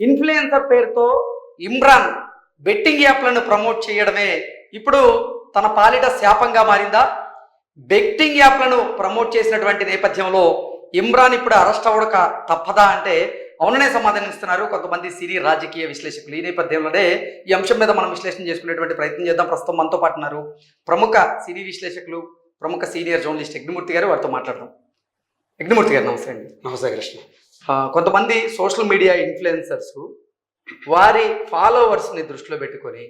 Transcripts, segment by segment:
Influencer పేరుతో Imran betting యాప్లను promote చేయడమే. ఇప్పుడు తన పాలిట శాపంగా మారిందా? బెట్టింగ్ యాప్లను ప్రమోట్ చేసినటువంటి నేపథ్యంలో ఇమ్రాన్ ఇప్పుడు అరెస్ట్ అవ్వడక తప్పదా అంటే అవుననే సమాధానం ఇస్తున్నారు కొంతమంది సినీ రాజకీయ విశ్లేషకులు. ఈ నేపథ్యంలోనే ఈ అంశం మీద మనం విశ్లేషణ చేసుకునేటువంటి ప్రయత్నం చేద్దాం. ప్రస్తుతం మనతో పాటు ఉన్నారు ప్రముఖ సినీ విశ్లేషకులు ప్రముఖ సీనియర్ జర్నలిస్ట్ యజ్ఞమూర్తి గారు. వారితో మాట్లాడదాం. యజ్ఞమూర్తి గారు నమస్తే అండి. నమస్తే కృష్ణ. కొంతమంది సోషల్ మీడియా ఇన్ఫ్లుయెన్సర్స్ వారి ఫాలోవర్స్ని దృష్టిలో పెట్టుకొని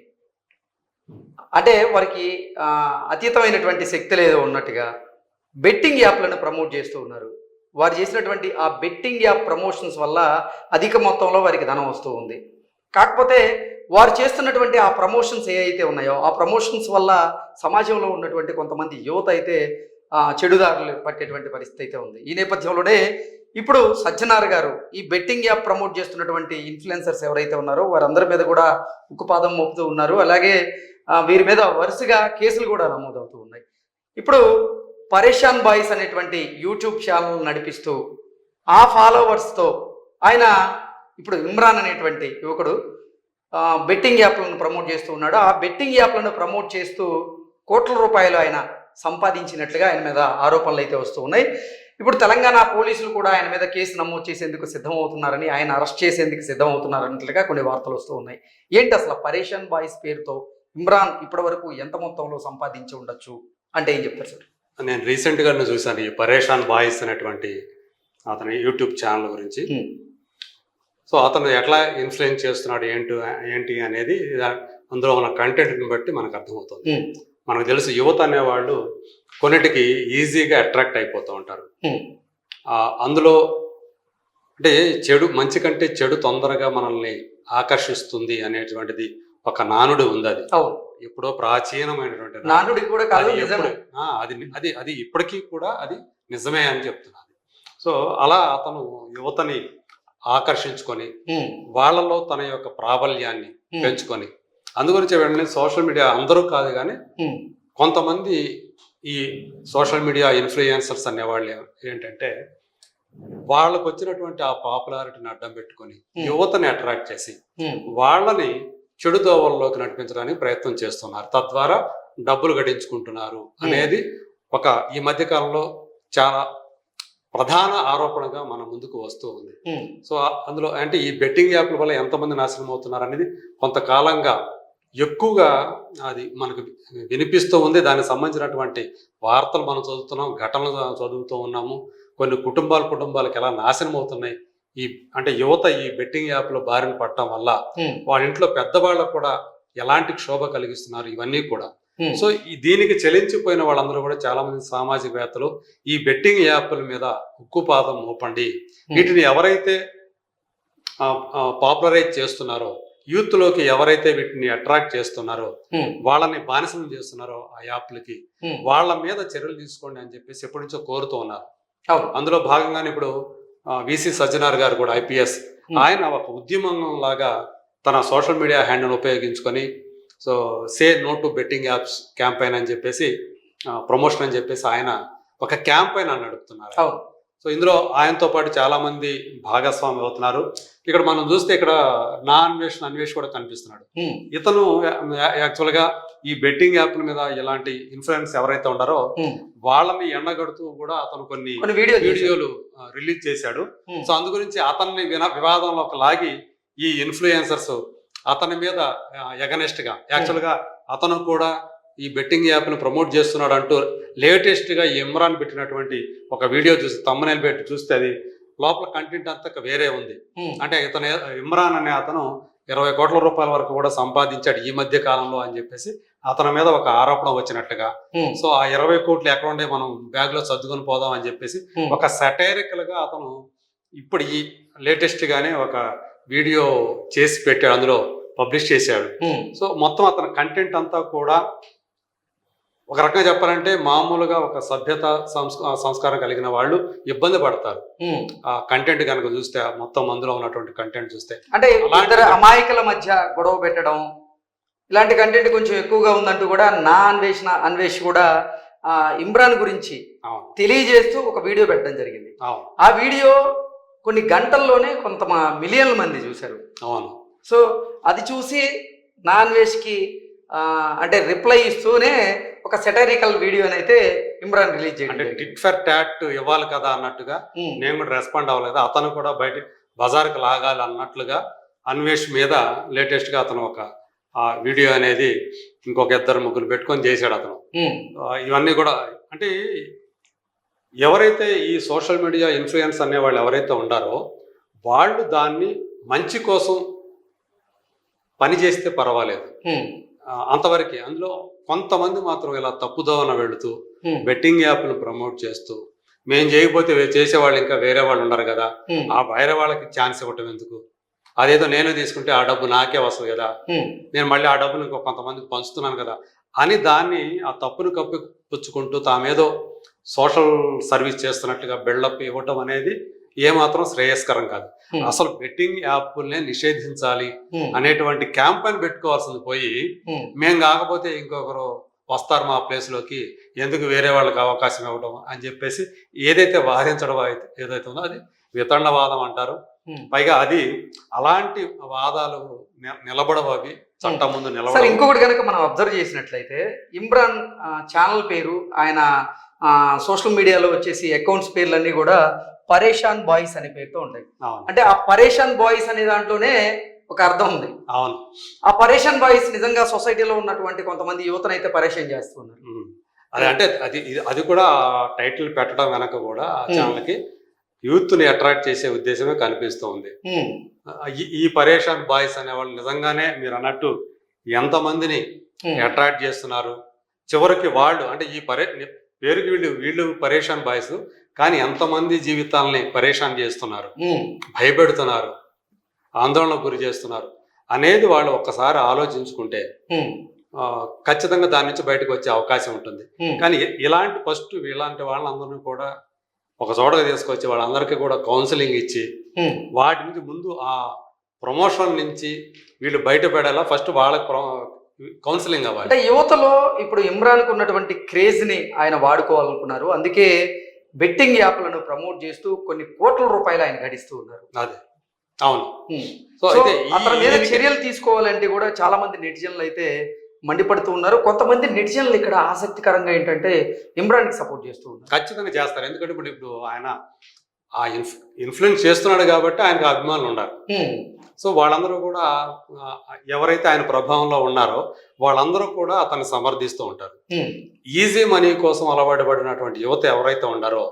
అంటే వారికి అతీతమైనటువంటి శక్తి లేదో ఉన్నట్టుగా బెట్టింగ్ యాప్లను ప్రమోట్ చేస్తూ ఉన్నారు. వారు చేసినటువంటి ఆ బెట్టింగ్ యాప్ ప్రమోషన్స్ వల్ల అధిక మొత్తంలో వారికి ధనం వస్తూ ఉంది. కాకపోతే వారు చేస్తున్నటువంటి ఆ ప్రమోషన్స్ ఏవైతే ఉన్నాయో ఆ ప్రమోషన్స్ వల్ల సమాజంలో ఉన్నటువంటి కొంతమంది యువత అయితే చెడుదారులు పట్టేటువంటి పరిస్థితి అయితే ఉంది. ఈ నేపథ్యంలోనే ఇప్పుడు సజ్జనార్ గారు ఈ బెట్టింగ్ యాప్ ప్రమోట్ చేస్తున్నటువంటి ఇన్ఫ్లుయెన్సర్స్ ఎవరైతే ఉన్నారో వారందరి మీద కూడా ఉక్కుపాదం మోపుతూ ఉన్నారు. అలాగే వీరి మీద వరుసగా కేసులు కూడా నమోదవుతూ ఉన్నాయి. ఇప్పుడు పరేషాన్ బాయ్స్ అనేటువంటి యూట్యూబ్ ఛానల్ నడిపిస్తూ ఆ ఫాలోవర్స్తో ఆయన ఇప్పుడు ఇమ్రాన్ అనేటువంటి యువకుడు బెట్టింగ్ యాప్లను ప్రమోట్ చేస్తూ ఉన్నాడు. ఆ బెట్టింగ్ యాప్లను ప్రమోట్ చేస్తూ కోట్ల రూపాయలు ఆయన సంపాదించినట్లుగా ఆయన మీద ఆరోపణలు అయితే వస్తూ ఉన్నాయి. ఇప్పుడు తెలంగాణ పోలీసులు కూడా ఆయన మీద కేసు నమోదు చేసేందుకు సిద్ధమవుతున్నారని ఆయన అరెస్ట్ చేసేందుకు సిద్ధమవుతున్నారన్నట్లుగా కొన్ని వార్తలు వస్తూ ఉన్నాయి. ఏంటి అసలు పరేషాన్ బాయ్స్ పేరుతో ఇమ్రాన్ ఇప్పటి వరకు ఎంత మొత్తంలో సంపాదించి ఉండొచ్చు అంటే ఏం చెప్తారు సార్? నేను రీసెంట్గా చూశాను ఈ పరేషాన్ బాయ్స్ అనేటువంటి అతని యూట్యూబ్ ఛానల్ గురించి. సో అతను ఎట్లా ఇన్ఫ్లుయెన్స్ చేస్తున్నాడు ఏంటి ఏంటి అనేది అందులో ఉన్న కంటెంట్ని బట్టి మనకు అర్థమవుతుంది. మనకు తెలుసు యువత అనేవాళ్ళు కొన్నిటికి ఈజీగా అట్రాక్ట్ అయిపోతూ ఉంటారు. ఆ, అందులో అంటే చెడు మంచి కంటే చెడు తొందరగా మనల్ని ఆకర్షిస్తుంది అనేటువంటిది ఒక నానుడు ఉంది అది. అవును. ఎప్పుడో ప్రాచీనమైనటువంటి నానుడు. కూడా కాదు అది అది అది ఇప్పటికీ కూడా అది నిజమే అని చెప్తున్నాను సో అలా అతను యువతని ఆకర్షించుకొని వాళ్ళలో తన యొక్క ప్రాబల్యాన్ని పెంచుకొని అందుగురించి వెంటనే సోషల్ మీడియా అందరూ కాదు కానీ కొంతమంది ఈ సోషల్ మీడియా ఇన్ఫ్లుయెన్సర్స్ అనేవాళ్ళు ఏంటంటే వాళ్ళకు వచ్చినటువంటి ఆ పాపులారిటీని అడ్డం పెట్టుకొని. యువతని అట్రాక్ట్ చేసి వాళ్ళని చెడు దోవల్లోకి నడిపించడానికి ప్రయత్నం చేస్తున్నారు. తద్వారా డబ్బులు గడించుకుంటున్నారు అనేది ఒక ఈ మధ్య కాలంలో చాలా ప్రధాన ఆరోపణగా మన ముందుకు వస్తూ ఉంది. సో అందులో అంటే ఈ బెట్టింగ్ యాప్ల వల్ల ఎంతమంది నాశనం అవుతున్నారు అనేది కొంతకాలంగా ఎక్కువగా అది మనకు వినిపిస్తూ ఉంది. దానికి సంబంధించినటువంటి వార్తలు మనం చదువుతున్నాం ఘటనలు చదువుతూ ఉన్నాము. కొన్ని కుటుంబాలు కుటుంబాలకు ఎలా నాశనం అవుతున్నాయి. ఈ అంటే యువత ఈ బెట్టింగ్ యాప్లో బారిన పడటం వల్ల వాళ్ళ ఇంట్లో పెద్దవాళ్ళకు కూడా ఎలాంటి క్షోభ కలిగిస్తున్నారు ఇవన్నీ కూడా. సో ఈ దీనికి చెలించిపోయిన వాళ్ళందరూ కూడా చాలా మంది సామాజికవేత్తలు ఈ బెట్టింగ్ యాప్ల మీద ఉక్కుపాదం మోపండి. వీటిని ఎవరైతే పాపులరైజ్ చేస్తున్నారో యూత్లోకి ఎవరైతే వీటిని అట్రాక్ట్ చేస్తున్నారో వాళ్ళని బానిసం చేస్తున్నారో ఆ యాప్లకి వాళ్ళ మీద చర్యలు తీసుకోండి అని చెప్పేసి ఎప్పటి నుంచో కోరుతూ ఉన్నారు. అందులో భాగంగానే ఇప్పుడు విసి సజ్జనార్ గారు కూడా ఐపీఎస్. ఆయన ఒక ఉద్యమం లాగా తన సోషల్ మీడియా హ్యాండ్ను ఉపయోగించుకొని so say no to betting apps campaign అని చెప్పేసి ప్రమోషన్ అని చెప్పేసి ఆయన ఒక క్యాంపైన్ అని నడుపుతున్నారు సో ఇందులో ఆయనతో పాటు చాలా మంది భాగస్వామి అవుతున్నారు. ఇక్కడ మనం చూస్తే ఇక్కడ నా అన్వేషణ అన్వేష్ కూడా కనిపిస్తున్నాడు. ఇతను యాక్చువల్గా ఈ బెట్టింగ్ యాప్ల మీద ఇలాంటి ఇన్ఫ్లుయెన్స్ ఎవరైతే ఉమ్, వాళ్ళని ఎండగడుతూ కూడా అతను కొన్ని కొన్ని వీడియో వీడియోలు రిలీజ్ చేశాడు. సో అందు గురించి అతన్ని విన వివాదంలోకి లాగి ఈ ఇన్ఫ్లుయెన్సర్స్ అతని మీద ఎగనెస్ట్గా యాక్చువల్గా అతను కూడా ఈ బెట్టింగ్ యాప్ను ప్రమోట్ చేస్తున్నాడు అంటూ లేటెస్ట్గా ఈ ఇమ్రాన్ పెట్టినటువంటి ఒక వీడియో చూసి తమ్మనేలు పెట్టి చూస్తే అది లోపల కంటెంట్ అంతా వేరే ఉంది. అంటే ఇతను ఇమ్రాన్ అనే అతను ఇరవై కోట్ల రూపాయల వరకు కూడా సంపాదించాడు ఈ మధ్య కాలంలో అని చెప్పేసి అతని మీద ఒక ఆరోపణ వచ్చినట్టుగా. సో ఆ ఇరవై కోట్లు ఎక్కడ ఉండే మనం బ్యాగ్లో సర్దుకొని పోదాం అని చెప్పేసి ఒక సటైరికల్గా అతను ఇప్పుడు ఈ లేటెస్ట్ గానే ఒక వీడియో చేసి పెట్టాడు అందులో పబ్లిష్ చేశాడు. సో మొత్తం అతని కంటెంట్ అంతా కూడా ఒక రకంగా చెప్పాలంటే మామూలుగా ఒక సభ్యత సంస్క- సంస్కారం కలిగిన వాళ్ళు ఇబ్బంది పడతారు. ఆ కంటెంట్ కనుక చూస్తే మొత్తం అందులో ఉన్నటువంటి కంటెంట్ చూస్తే. అంటే అమాయకుల మధ్య గొడవ పెట్టడం ఇలాంటి కంటెంట్ కొంచెం ఎక్కువగా ఉందంటూ కూడా నా అన్వేషణ అన్వేష్ కూడా ఆ, ఇమ్రాన్ గురించి తెలియజేస్తూ ఒక వీడియో పెట్టడం జరిగింది. ఆ వీడియో కొన్ని గంటల్లోనే కొంత మిలియన్ల మంది చూశారు. అవును. సో అది చూసి నాన్ వెజ్కి అంటే రిప్లై ఇస్తూనే ఒక సెటరికల్ వీడియోని అయితే ఇమ్రాన్ రిలీజ్ చేయడం. టిట్ ఫర్ టాట్ ఇవ్వాలి కదా అన్నట్టుగా నేను కూడా రెస్పాండ్ అవ్వలేదు. అతను కూడా బయట బజార్కి లాగాలి అన్నట్లుగా అన్వేష్ మీద లేటెస్ట్గా అతను ఒక ఆ వీడియో అనేది ఇంకొక ఇద్దరు ముగ్గురు పెట్టుకొని చేశాడు అతను. ఇవన్నీ కూడా అంటే ఎవరైతే ఈ సోషల్ మీడియా ఇన్ఫ్లుయెన్స్ అనేవాళ్ళు ఎవరైతే ఉండారో వాళ్ళు దాన్ని మంచి కోసం పని చేస్తే పర్వాలేదు. అంతవరకే. అందులో కొంతమంది మాత్రం ఇలా తప్పుదోవన వెళుతూ బెట్టింగ్ యాప్లు ప్రమోట్ చేస్తూ మేము చేయకపోతే చేసేవాళ్ళు ఇంకా వేరే వాళ్ళు ఉన్నారు కదా. ఆ వేరే వాళ్ళకి ఛాన్స్ ఇవ్వటం ఎందుకు? అదేదో నేను తీసుకుంటే ఆ డబ్బు నాకే వస్తుంది కదా. నేను మళ్ళీ ఆ డబ్బులు ఇంకో కొంతమందికి పంచుతున్నాను కదా. అని దాన్ని ఆ తప్పును కప్పిపుచ్చుకుంటూ తామేదో సోషల్ సర్వీస్ చేస్తున్నట్టుగా బిల్డప్ ఇవ్వటం అనేది ఏమాత్రం శ్రేయస్కరం కాదు. అసలు బెట్టింగ్ యాప్లనే నిషేధించాలి అనేటువంటి క్యాంపెయిన్ పెట్టుకోవాల్సింది పోయి మేము కాకపోతే ఇంకొకరు వస్తారు మా ప్లేస్లోకి ఎందుకు వేరే వాళ్ళకి అవకాశం ఇవ్వడం అని చెప్పేసి ఏదైతే వాదించడం ఏదైతే ఉందో అది వితండవాదం అంటారు. పైగా అది అలాంటి వాదాలు నిలబడవు అవి చట్టం ముందు సార్ నిలబడవు. ఇంకొకటి కనుక మనం అబ్జర్వ్ చేసినట్లయితే ఇమ్రాన్ ఛానల్ పేరు ఆయన సోషల్ మీడియాలో వచ్చేసి అకౌంట్స్ పేర్లన్నీ కూడా పరేషాన్ బాయ్స్ అనే పేరుతో ఉంటాయి. అంటే ఆ పరేషాన్ బాయ్స్ అనే దాంట్లోనే ఒక అర్థం ఉంది. అవును. ఆ పరేషాన్ బాయ్స్ నిజంగా సొసైటీలో ఉన్నటువంటి కొంతమంది యువతను అయితే పరేషాన్ చేస్తున్నారు. అది అంటే అది అది కూడా టైటిల్ పెట్టడం వెనక కూడా. ఛానల్కి యూత్ని అట్రాక్ట్ చేసే ఉద్దేశమే కనిపిస్తూ ఉంది. ఉమ్, ఈ- పరేషాన్ బాయ్స్ అనేవాళ్ళు నిజంగానే మీరు అన్నట్టు ఎంతమందిని అట్రాక్ట్ చేస్తున్నారు? చివరికి వాళ్ళు అంటే ఈ పరే పేరుకి వీళ్ళు వీళ్ళు పరేషాన్ బాయ్స్ కానీ ఎంతమంది జీవితాలని పరేషాన్ చేస్తున్నారు భయపెడుతున్నారు ఆందోళనకు గురి చేస్తున్నారు అనేది వాళ్ళు ఒక్కసారి ఆలోచించుకుంటే ఖచ్చితంగా దాని నుంచి బయటకు వచ్చే అవకాశం ఉంటుంది. కానీ ఇలాంటి ఫస్ట్ ఇలాంటి వాళ్ళందరినీ కూడా ఒక చోటగా తీసుకొచ్చి వాళ్ళందరికీ కూడా కౌన్సిలింగ్ ఇచ్చి వాటి నుంచి ముందు ఆ ప్రమోషన్ నుంచి వీళ్ళు బయటపడేలా ఫస్ట్ వాళ్ళకి కౌన్సిలింగ్ అవ్వాలి. అంటే యువతలో ఇప్పుడు ఇమ్రాన్కు ఉన్నటువంటి క్రేజ్ని ఆయన వాడుకోవాలనుకున్నారు. అందుకే బెట్టింగ్ యాప్లను ప్రమోట్ చేస్తూ కొన్ని కోట్ల రూపాయలు ఆయన గడిస్తూ ఉన్నారు. అదే. అవును. సో అయితే అతని మీద చర్యలు తీసుకోవాలంటే కూడా చాలా మంది నెటిజన్లు అయితే మండిపడుతూ ఉన్నారు. కొంతమంది నెటిజన్లు ఇక్కడ ఆసక్తికరంగా ఏంటంటే ఇమ్రాన్కి సపోర్ట్ చేస్తూ ఉన్నారు. ఖచ్చితంగా చేస్తారు. ఎందుకంటే ఇప్పుడు ఇప్పుడు ఆయన ఆ ఇన్ఫ్ ఇన్ఫ్లుయెన్స్ చేస్తున్నాడు కాబట్టి ఆయనకు అభిమానులు ఉన్నారు సో వాళ్ళందరూ కూడా ఎవరైతే ఆయన ప్రభావంలో ఉన్నారో వాళ్ళందరూ కూడా అతన్ని సమర్థిస్తూ ఉంటారు. ఈజీ మనీ కోసం అలవాటు పడినటువంటి యువత ఎవరైతే ఉన్నారో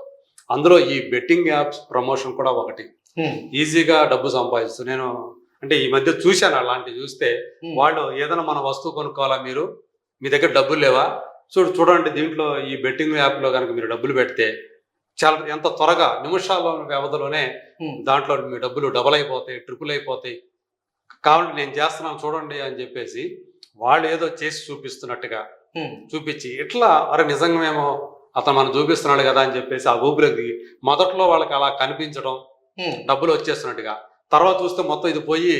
అందులో ఈ బెట్టింగ్ యాప్స్ ప్రమోషన్ కూడా ఒకటి. ఈజీగా డబ్బు సంపాదిస్తూ నేను అంటే ఈ మధ్య చూశాను అలాంటివి చూస్తే వాళ్ళు ఏదైనా మన వస్తువు కొనుక్కోవాలా మీరు? మీ దగ్గర డబ్బులు లేవా? చూడు చూడండి దీంట్లో ఈ బెట్టింగ్ యాప్లో కనుక మీరు డబ్బులు పెడితే చాలా ఎంత త్వరగా నిమిషాల వ్యవధిలోనే దాంట్లో మీ డబ్బులు డబల్ అయిపోతాయి ట్రిపుల్ అయిపోతాయి. కావాలంటే నేను చేస్తున్నాను చూడండి అని చెప్పేసి వాళ్ళు ఏదో చేసి చూపిస్తున్నట్టుగా చూపించి ఇట్లా అరే నిజంగామేమో అతను మనం చూపిస్తున్నాడు కదా అని చెప్పేసి ఆ ఊపిలోకి దిగి మొదట్లో వాళ్ళకి అలా కనిపించడం డబ్బులు వచ్చేస్తున్నట్టుగా. తర్వాత చూస్తే మొత్తం ఇది పోయి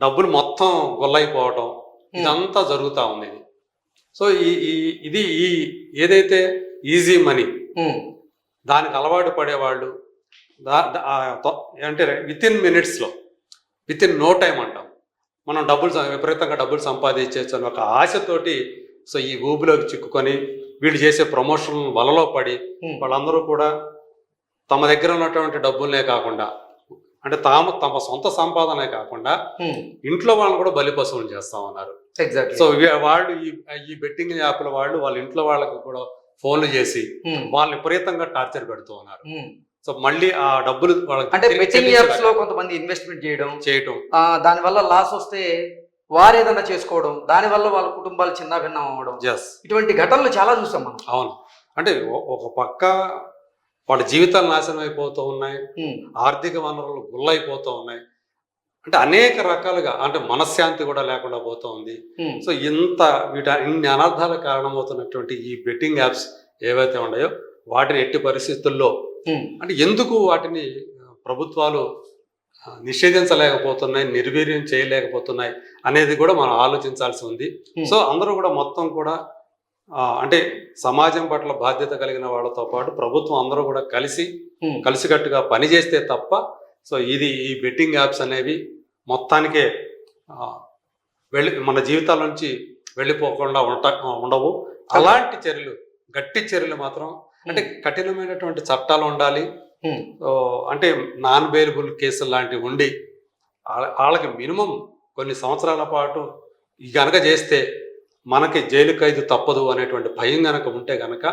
డబ్బులు మొత్తం గొల్లైపోవటం ఇదంతా జరుగుతూ ఉంది. సో ఈ ఇది ఈ ఏదైతే ఈజీ మనీ దానికి అలవాటు పడేవాళ్ళు అంటే విత్ ఇన్ మినిట్స్లో విత్ ఇన్ నో టైం అంటాం. మనం డబ్బులు విపరీతంగా డబ్బులు సంపాదించవచ్చు అని ఒక ఆశతోటి సో ఈ ఊబిలోకి చిక్కుకొని వీళ్ళు చేసే ప్రమోషన్ వలలో పడి వాళ్ళందరూ కూడా తమ దగ్గర ఉన్నటువంటి డబ్బులనే కాకుండా అంటే తాము తమ సొంత సంపాదనే కాకుండా ఇంట్లో వాళ్ళని కూడా బలిపశువులు చేస్తా ఉన్నారు. సో వాళ్ళు ఈ ఈ బెట్టింగ్ యాప్ల వాళ్ళు వాళ్ళ ఇంట్లో వాళ్ళకి కూడా ఫోన్లు చేసి వాళ్ళని విపరీతంగా టార్చర్ పెడుతూ ఉన్నారు. సో మళ్ళీ ఆ డబ్బులు అంటే తిరిగి బెట్టింగ్ చెల్లించేలా యాప్స్లో కొంతమంది ఇన్వెస్ట్మెంట్ చేయడం చేయటం. దానివల్ల లాస్ వస్తే వారు ఏదైనా చేసుకోవడం దానివల్ల వాళ్ళ కుటుంబాలు చిన్న భిన్నం అవ్వడం. ఎస్ ఇటువంటి ఘటనలు చాలా చూసాం మనం. అవును. అంటే ఒక పక్క వాళ్ళ జీవితాలు నాశనం అయిపోతూ ఉన్నాయి. ఆర్థిక వనరులు గుల్లైపోతూ ఉన్నాయి. అంటే అనేక రకాలుగా అంటే మనశ్శాంతి కూడా లేకుండా పోతూ ఉంది సో ఇంత వీట ఇన్ని అనర్థాలకు కారణమవుతున్నటువంటి ఈ బెట్టింగ్ యాప్స్ ఏవైతే ఉన్నాయో వాటిని ఎట్టి పరిస్థితుల్లో అంటే ఎందుకు వాటిని ప్రభుత్వాలు నిషేధించలేకపోతున్నాయి నిర్వీర్యం చేయలేకపోతున్నాయి అనేది కూడా మనం ఆలోచించాల్సి ఉంది. సో అందరూ కూడా మొత్తం కూడా అంటే సమాజం పట్ల బాధ్యత కలిగిన వాళ్ళతో పాటు ప్రభుత్వం అందరూ కూడా కలిసి కలిసికట్టుగా పనిచేస్తే తప్ప సో ఇది ఈ బెట్టింగ్ యాప్స్ అనేవి మొత్తానికే వెళ్ళి మన జీవితాల నుంచి వెళ్ళిపోకుండా ఉంట ఉండవు. అలాంటి చర్యలు గట్టి చర్యలు మాత్రం అంటే కఠినమైనటువంటి చట్టాలు ఉండాలి. అంటే నాన్ బెయిలబుల్ కేసులు లాంటివి ఉండి వాళ్ళ- వాళ్ళకి మినిమం కొన్ని సంవత్సరాల పాటు గనక చేస్తే మనకి జైలు ఖైదు తప్పదు అనేటువంటి భయం గనక ఉంటే గనక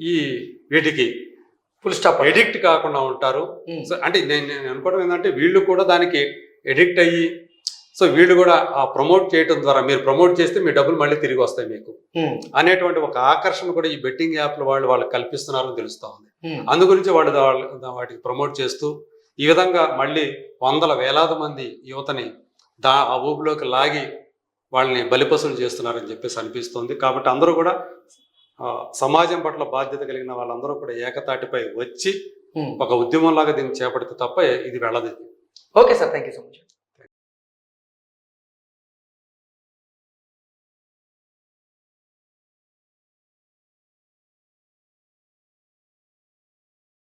ఈ వీటికి ఫుల్ స్టాప్ ఎడిక్ట్ కాకుండా ఉంటారు. సో అంటే నేను నేను అనుకోవడం ఏంటంటే వీళ్ళు కూడా దానికి ఎడిక్ట్ అయ్యి సో వీళ్ళు కూడా ఆ ప్రమోట్ చేయడం ద్వారా మీరు ప్రమోట్ చేస్తే మీ డబ్బులు మళ్ళీ తిరిగి వస్తాయి మీకు. ఉమ్, అనేటువంటి ఒక ఆకర్షణ కూడా ఈ బెట్టింగ్ యాప్లు వాళ్ళు వాళ్ళు కల్పిస్తున్నారని తెలుస్తా ఉంది. ఉమ్, అందు గురించి వాళ్ళు వాటికి ప్రమోట్ చేస్తూ ఈ విధంగా మళ్ళీ వందల వేలాది మంది యువతని దా ఆ ఊపిలోకి లాగి వాళ్ళని బలిపసులు చేస్తున్నారని చెప్పేసి అనిపిస్తుంది. కాబట్టి అందరూ కూడా సమాజం పట్ల బాధ్యత కలిగిన వాళ్ళందరూ కూడా ఏకతాటిపై వచ్చి ఉమ్. ఒక ఉద్యమంలాగా దీన్ని చేపడితే తప్ప ఇది వెళ్ళదు. Okay sir thank you so much